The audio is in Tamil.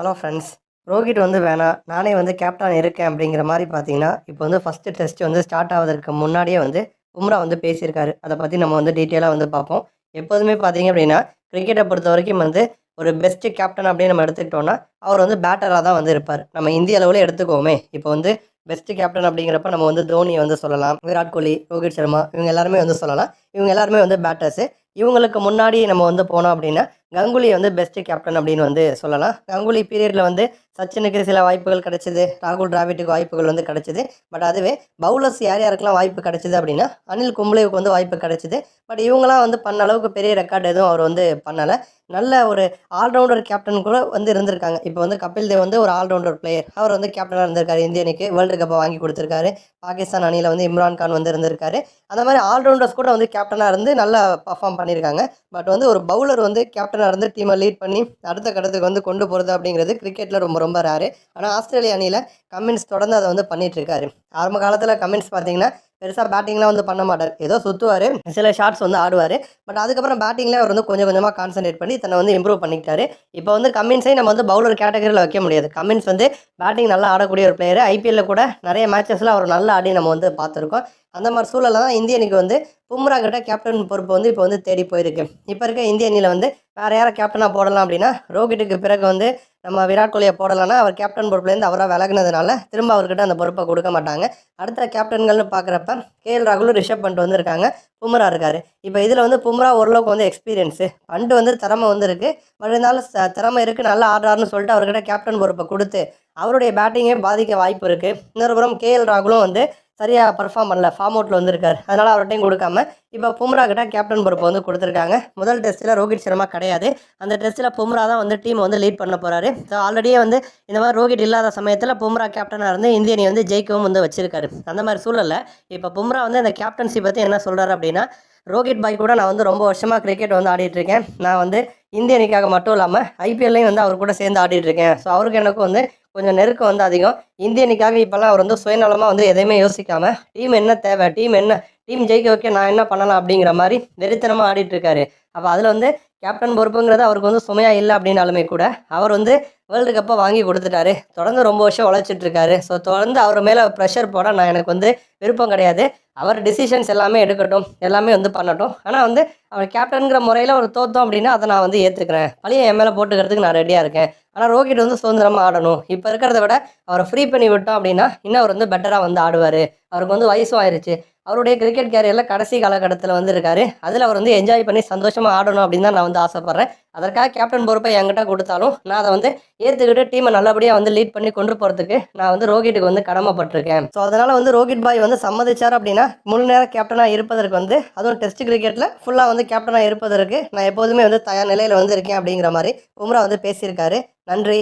ஹலோ ஃப்ரெண்ட்ஸ் ரோஹித் வந்து வேணாம் நானே வந்து கேப்டன் இருக்கேன் அப்படிங்கிற மாதிரி பார்த்தீங்கன்னா இப்போ வந்து ஃபஸ்ட்டு டெஸ்ட் வந்து ஸ்டார்ட் ஆவதற்கு முன்னாடியே வந்து பும்ரா வந்து பேசியிருக்காரு. அதை பற்றி நம்ம வந்து டீட்டெயிலாக வந்து பார்ப்போம். எப்போதுமே பார்த்தீங்க அப்படின்னா கிரிக்கெட்டை பொறுத்த வரைக்கும் வந்து ஒரு பெஸ்ட்டு கேப்டன் அப்படின்னு நம்ம எடுத்துக்கிட்டோம்னா அவர் வந்து பேட்டராக தான் வந்து இருப்பார். நம்ம இந்திய அளவில் எடுத்துக்கோமே. இப்போ வந்து பெஸ்ட்டு கேப்டன் அப்படிங்கிறப்ப நம்ம வந்து தோனியை வந்து சொல்லலாம். விராட் கோலி ரோஹித் சர்மா இவங்க எல்லாருமே வந்து சொல்லலாம். இவங்க எல்லாருமே வந்து பேட்டர்ஸு இவங்களுக்கு முன்னாடி நம்ம வந்து போனோம் அப்படின்னா கங்குலி வந்து பெஸ்ட்டு கேப்டன் அப்படின்னு வந்து சொல்லலாம். கங்குலி பீரியடில் வந்து சச்சினுக்கு சில வாய்ப்புகள் கிடைச்சிது. ராகுல் டிராவிட்டுக்கு வாய்ப்புகள் வந்து கிடைச்சிது. பட் அதுவே பவுலர்ஸ் யார் யாருக்கெல்லாம் வாய்ப்பு கிடைச்சிது அப்படின்னா அனில் கும்ளேவுக்கு வந்து வாய்ப்பு கிடைச்சிது. பட் இவங்களாம் வந்து பண்ண அளவுக்கு பெரிய ரெக்கார்டு எதுவும் அவர் வந்து பண்ணலை. நல்ல ஒரு ஆல்ரவுண்டர் கேப்டன் கூட வந்து இருந்திருக்காங்க. இப்போ வந்து கபில் தேவ் வந்து ஒரு ஆல்ரவுண்டர் பிளேயர் அவர் வந்து கேப்டனாக இருந்திருக்காரு. இந்திய அணிக்கு வேர்ல்டு கப்பை வாங்கி கொடுத்துருக்காரு. பாகிஸ்தான் அணியில் வந்து இம்ரான் கான் வந்து இருந்திருக்காரு. அந்த மாதிரி ஆல்ரவுண்டர்ஸ் கூட வந்து கேப்டனாக இருந்து நல்லா பர்ஃபார்ம் பண்ணியிருக்காங்க பட் வந்து ஒரு பவுலர் வந்து கேப்டனாக இருந்து டீமை லீட் பண்ணி அடுத்த கட்டத்துக்கு வந்து கொண்டு போகிறது அப்படிங்கிறது கிரிக்கெட்டில் ரொம்ப ரொம்ப ரேரு ஆனால் ஆஸ்திரேலிய அணியில் கம்மின்ஸ் தொடர்ந்து அதை வந்து பண்ணிகிட்ருக்காரு ஆரம்ப காலத்தில் கம்மின்ஸ் பார்த்தீங்கன்னா பெருசாக பேட்டிங்லாம் வந்து பண்ண மாட்டார். ஏதோ சுற்றுவார் சில ஷாட்ஸ் வந்து ஆடுவார். பட் அதுக்கப்புறம் பேட்டிங்கில் அவர் வந்து கொஞ்சம் கொஞ்சமாக கான்சன்ட்ரேட் பண்ணி தன்னை வந்து இம்ப்ரூவ் பண்ணிக்கிட்டாரு. இப்போ வந்து கமின்ஸை நம்ம வந்து பவுலர் கேட்டகரியில் வைக்க முடியாது. கமின்ஸ் வந்து பேட்டிங் நல்லா ஆடக்கூடிய ஒரு பிளேயர் ஐபிஎல்ல கூட நிறைய மேட்சஸில் அவர் நல்லா ஆடி நம்ம வந்து பார்த்துருக்கோம். அந்த மாதிரி சூழலில் தான் இந்திய அணிக்கு வந்து பும்ரா கிட்ட கேப்டன் பொறுப்பு வந்து இப்போ வந்து தேடி போயிருக்கு. இப்போ இருக்க இந்திய அணியில் வந்து வேறு யாரை கேப்டனாக போடலாம் அப்படின்னா ரோஹிட்டுக்கு பிறகு வந்து நம்ம விராட் கோலியை போடலாம்னா அவர் கேப்டன் பொறுப்புலேருந்து அவராக விலகினதுனால திரும்ப அவர்கிட்ட அந்த பொறுப்பை கொடுக்க மாட்டாங்க. அடுத்த கேப்டன்கள்னு பார்க்குறப்ப கே எல் ராகுலும் ரிஷப் பண்ட் வந்து இருக்காங்க பும்ரா இருக்கார். இப்போ இதில் வந்து பும்ரா ஓரளவுக்கு வந்து எக்ஸ்பீரியன்ஸு பண்டு வந்து திறமை வந்து இருக்குது பட் இருந்தாலும் திறமை இருக்குது நல்லா ஆடுறாருன்னு சொல்லிட்டு அவர்கிட்ட கேப்டன் பொறுப்பை கொடுத்து அவருடைய பேட்டிங்கே பாதிக்க வாய்ப்பு இருக்குது இன்னொரு புறம் கேஎல் ராகுலும் வந்து சரியாக பர்ஃபார்ம் பண்ணல ஃபார்ம் அவுட்டில் வந்திருக்காரு. அதனால் அவர்கிட்டையும் கொடுக்காம இப்போ பும்ரா கிட்ட கேப்டன் பொறுப்பு வந்து கொடுத்துருக்காங்க. முதல் டெஸ்ட்டில் ரோஹித் சர்மா கிடையாது. அந்த டெஸ்ட்டில் பும்ரா தான் வந்து டீம் வந்து லீட் பண்ண போகிறாரு ஸோ ஆல்ரெடியே வந்து இந்த மாதிரி ரோஹித் இல்லாத சமயத்தில் பும்ரா கேப்டனாக இருந்து இந்திய அணி வந்து ஜெயிக்கவும் வந்து வச்சிருக்காரு. அந்த மாதிரி சூழலில் இப்போ பும்ரா வந்து அந்த கேப்டன்சி பற்றி என்ன சொல்கிறாரு அப்படின்னா ரோஹித் பாய் கூட நான் வந்து ரொம்ப வருஷமாக கிரிக்கெட் வந்து ஆடிட்டுருக்கேன் நான் வந்து இந்திய அணிக்காக மட்டும் இல்லாமல் ஐபிஎல்லையும் வந்து அவர் கூட சேர்ந்து ஆடிட்டுருக்கேன் ஸோ அவருக்கு எனக்கும் வந்து கொஞ்சம் நெருக்கம் வந்து அதிகம். இந்திய அணிக்காக இப்போல்லாம் அவர் வந்து சுயநலமாக வந்து எதையுமே யோசிக்காமல் டீம் என்ன தேவை டீம் என்ன டீம் ஜெயிக்க வைக்க நான் என்ன பண்ணலாம் அப்படிங்கிற மாதிரி வெறித்தனமாக ஆடிட்டுருக்காரு அப்போ அதில் வந்து கேப்டன் பொறுப்புங்கிறது அவருக்கு வந்து சுமையாக இல்லை அப்படின்னாலுமே கூட அவர் வந்து வேர்ல்டு கப்பை வாங்கி கொடுத்துட்டாரு. தொடர்ந்து ரொம்ப வருஷம் உழைச்சிட்டு இருக்காரு. ஸோ தொடர்ந்து அவர் மேலே ப்ரெஷர் போட நான் எனக்கு வந்து விருப்பம் கிடையாது. அவர் டிசிஷன்ஸ் எல்லாமே எடுக்கட்டும். எல்லாமே வந்து பண்ணட்டும். ஆனால் வந்து அவர் கேப்டனுங்கிற முறையில் ஒரு தோத்தோம் அப்படின்னா அதை நான் வந்து ஏற்றுக்கிறேன் பழைய என் மேலே போட்டுக்கிறதுக்கு நான் ரெடியாக இருக்கேன். ஆனால் ரோஹித் வந்து சுதந்திரமாக ஆடணும். இப்போ இருக்கிறத விட அவரை ஃப்ரீ பண்ணி விட்டோம் அப்படின்னா இன்னும் அவர் வந்து பெட்டராக வந்து ஆடுவார். அவருக்கு வந்து வயசும் ஆயிடுச்சு அவருடைய கிரிக்கெட் கேரியரில் கடைசி காலகட்டத்தில் வந்து இருக்காரு அதில் அவர் வந்து என்ஜாய் பண்ணி சந்தோஷமாக ஆடணும் அப்படின்னு தான் நான் வந்து ஆசைப்பட்றேன். அதற்காக கேப்டன் பொறுப்பை என்கிட்ட கொடுத்தாலும் நான் அதை வந்து ஏற்றுக்கிட்டு டீமை நல்லபடியாக வந்து லீட் பண்ணி கொண்டு போகிறதுக்கு நான் வந்து ரோஹிட்டுக்கு வந்து கடமைப்பட்டிருக்கேன். ஸோ அதனால் வந்து ரோஹித் பாய் வந்து சம்மதிச்சார் அப்படின்னா முழு நேரம் கேப்டனாக இருப்பதற்கு வந்து அதுவும் டெஸ்ட் கிரிக்கெட்டில் ஃபுல்லாக வந்து கேப்டனாக இருப்பதற்கு நான் எப்போதுமே வந்து தயார் நிலையில் வந்து இருக்கேன் அப்படிங்கிற மாதிரி உம்ரா வந்து பேசியிருக்காரு. நன்றி.